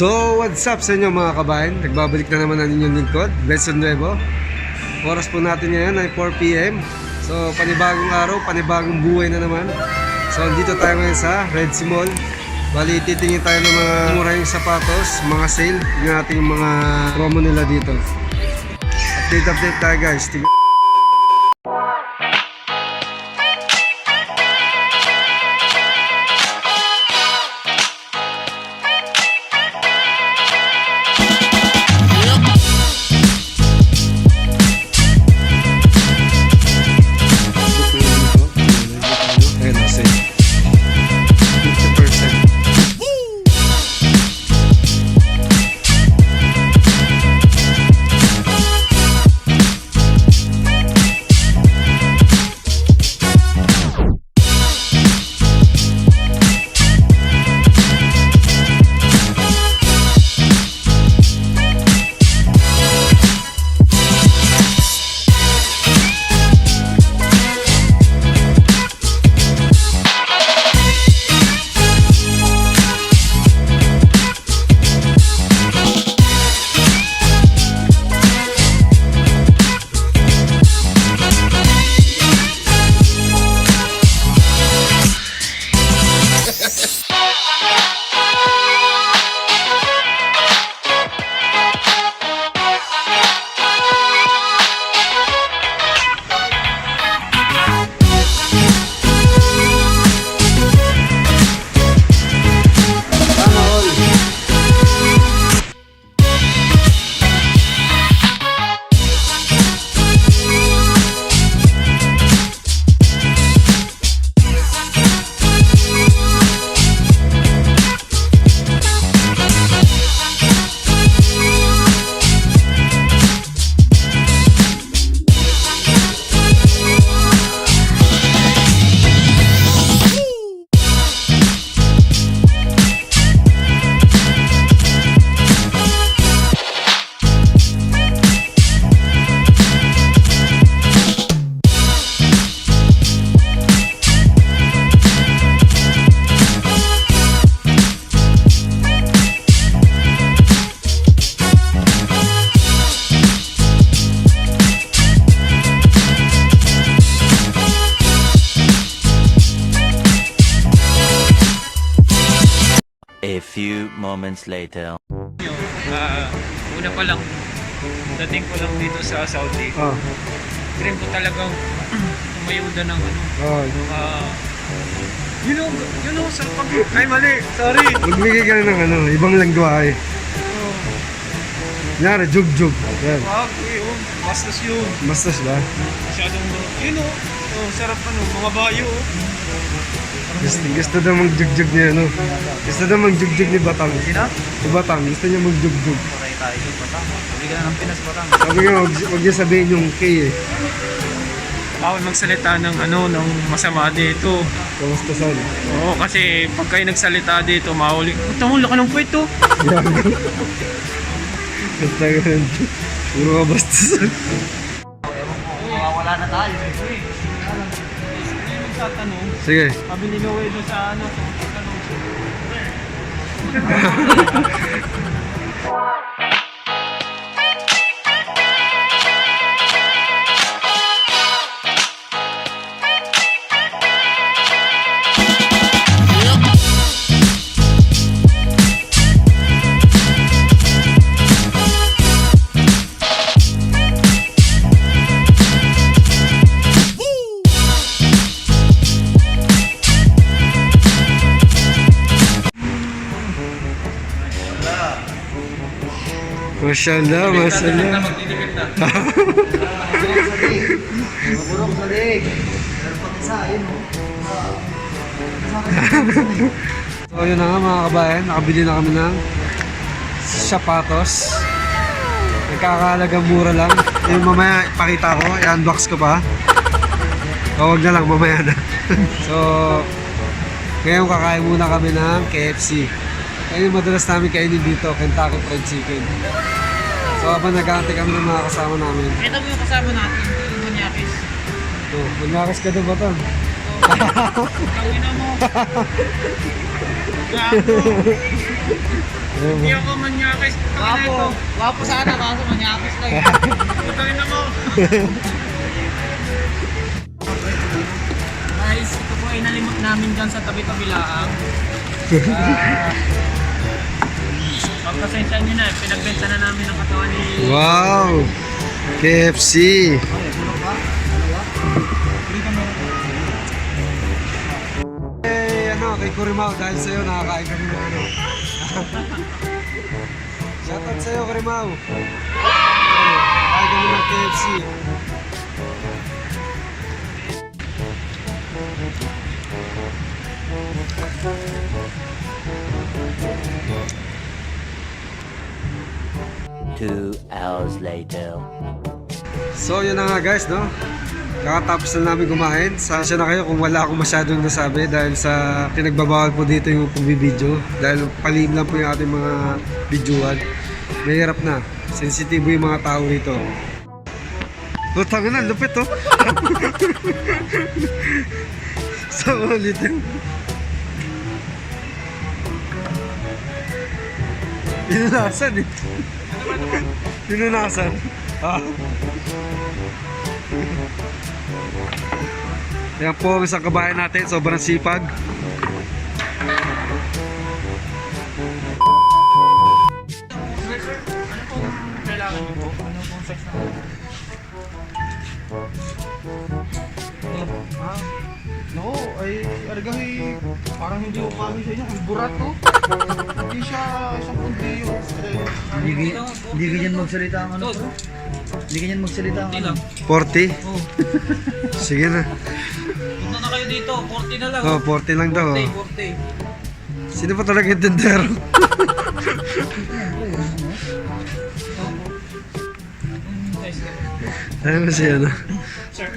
So, what's up sa inyo mga kabayan? Nagbabalik na naman ang inyong lingkod, Benson Nuevo. Oras po natin ngayon ay 4pm. So, panibagong araw, panibagong buhay na naman. So, dito tayo ngayon sa Red Sea Mall. Bali, titingin tayo ng mga murahing sapatos, mga sale, yung ating mga promo nila dito. Update, update tayo guys. Ting- few moments later. Ah, una pa lang, dating ko lang dito sa Saudi, Oh, dream ko talagang tumayuda ng ano, oh. ah, you know, you know, sa pag... Ay, mali, sorry. Magbigay ka na ng ano, ibang lengguwahe. Oh, Kunyari, jug-jug. Yan. wag, yun, bastos yun. Mastas ba? Masyadong, you know, oh, sarap ano, mga bayo. oh. Gusto, gusto daw mag-jug-jug ni ano. Gusto daw mag-jug-jug ni Batang. Sino? Si Batang, gusto niya mag-jug-jug. Patay tayo doon, patang. Sabi ka na ng Pinas, patang. Sabi nga, huwag, huwag niya sabihin yung K eh. Bawal magsalita ng ano, ng masama dito. Kamusta saan? Oo, kasi pag kayo nagsalita dito, mahuli. Puta mo, laki ng puwet to. Basta ganun. Puro ka bastos. Wala na tayo. Magtatanong. Sige. Sabi ni Noel doon sa ano, sa pagtanong. Mashallah, mashallah. Magdidikit na. Mabulok sa leg. Meron pang isa, ayun oh. So yun na nga mga kabayan, nakabili na kami ng sapatos. Nagkakahalagang mura lang. Yung mamaya ipakita ko, i-unbox ko pa. O wag na lang, mamaya na. so, ngayon kakain muna kami ng KFC. Ayun yung madalas namin kainin dito, Kentucky Fried Chicken. So habang nag-aantay kami ng mga kasama namin. Ito mo yung kasama natin, yung manyakis. Oh, magnakas ka doon ba to? Tangina mo. Gago. Hindi ako manyakis. Wapo. Wapo sana, kaso manyakis lang. Putangin na mo. Guys, ito po ay nalimot namin dyan sa tabi-tabi laang. Ah, Pagpasensya nyo na, pinagbenta na namin ang katawan ni... Wow! KFC! Eh, ano, kay Kurimao, dahil sa'yo, nakakain kami ng ano. Shoutout sa'yo, Kurimao. Kakain kami ng KFC. Hours later. So, yun na nga guys, no? Kakatapos na namin kumain. Sasya na kayo kung wala akong masyadong nasabi dahil sa pinagbabawal po dito yung pagbibideo. Dahil palim lang po yung ating mga videoan. Mahirap na. Sensitive yung mga tao rito. Putang na, lupit oh. so, ulit yun. Pinunasan eh. Pinunasan. Ah. Yan po ang isang kabayan natin, sobrang sipag. Ano pong kailangan po? Ano pong sex na No, ay argahi parang hindi umami sa inyo. Ang burat to. Hindi siya isang kundiyo. Hindi hindi ganyan magsalita ang ano. bro. Hindi ganyan magsalita ang Hindi ano. lang. 40? Oh, Sige na. punta na kayo dito. 40 na lang. Oh, 40 lang daw. 40, oh. 40. Sino pa talaga yung tendero? Ano mo si ano? Sir,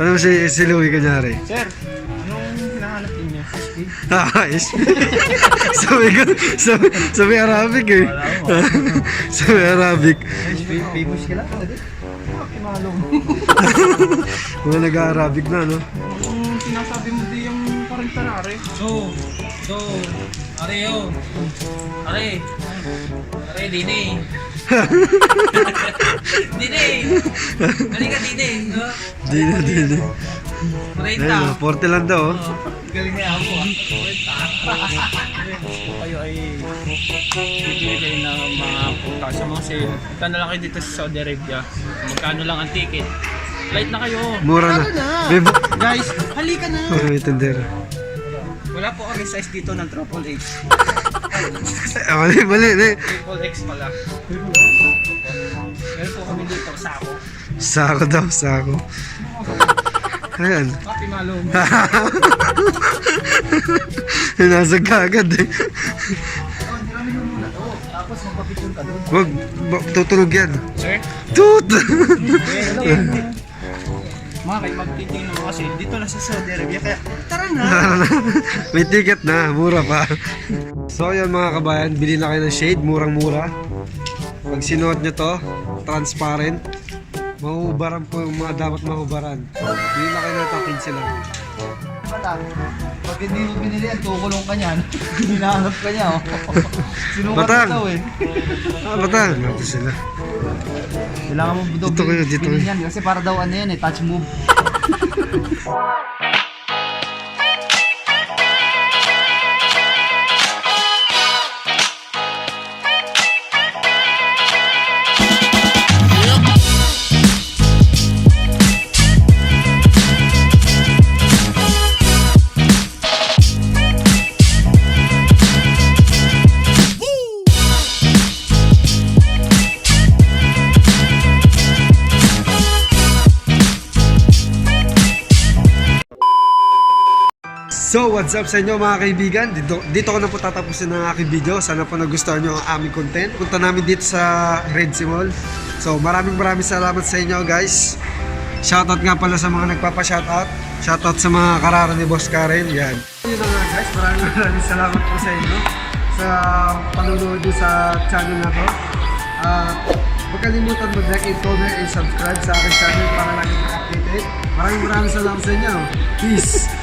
Ano mo si, si Louie kanyari? sir, anong hinahanap ninyo? Ah, SP. sabi ko, sabi, sabi Arabic eh. sabi Arabic. Famous ka lang. Kimalong. Mga nag-Arabic na, no? Kung sinasabi mo di yung parentanare. So, so, are yo. Are. Are, dine. dine. Halika, dine. No? Di na, di na. Renta. Ayun, oh, 40 lang daw. oh. Galing niya ako ah. Kayo ay bibili kayo ng mga punta sa mga sale, punta na lang kayo dito sa Saudi Arabia. Magkano lang ang ticket. Flight na kayo. Mura na. May, bu- Guys, halika na. oh, may tendero. Wala po kami size dito ng Triple X. Mali, mali. mali. Triple X pala. Meron po kami dito, sako. Sako daw, sako. Ayan. Papi malong. Nasag ka agad eh. Tapos magpapicture ka doon. Wag, tutunog yan. Sir? Tut! Mga kayo magtitingin naman kasi dito na sa Saudi Arabia. Kaya tara na. May ticket na, mura pa. So yun mga kabayan, bili na kayo ng shade, murang-mura. Pag sinuot nyo to, transparent. Mahuhubaran po yung mga dapat mahubaran. Bili na kayo ng takin sila. Bata, pag hindi mo binili yan, kukulong ka niyan. Hinahanap ka niya, oh. Sinukat Batang. ito eh. Ah, batang. Ito sila. Kailangan mo daw Dito kayo, dito bilhin kayo. yan kasi para daw ano yan eh, touch move. So, what's up sa inyo mga kaibigan? Dito, dito ko na po tatapusin ang aking video. Sana po nagustuhan nyo ang aming content. Punta namin dito sa Red Sea Mall. So, maraming maraming salamat sa inyo guys. Shoutout nga pala sa mga nagpapa-shoutout. Shoutout sa mga karara ni Boss Karen. Yan. Yun na nga guys. Maraming maraming salamat po sa inyo sa panonood nyo sa channel na to. At huwag kalimutan mag-like and comment and subscribe sa aking channel para lagi updated. Maraming maraming salamat sa inyo. Peace!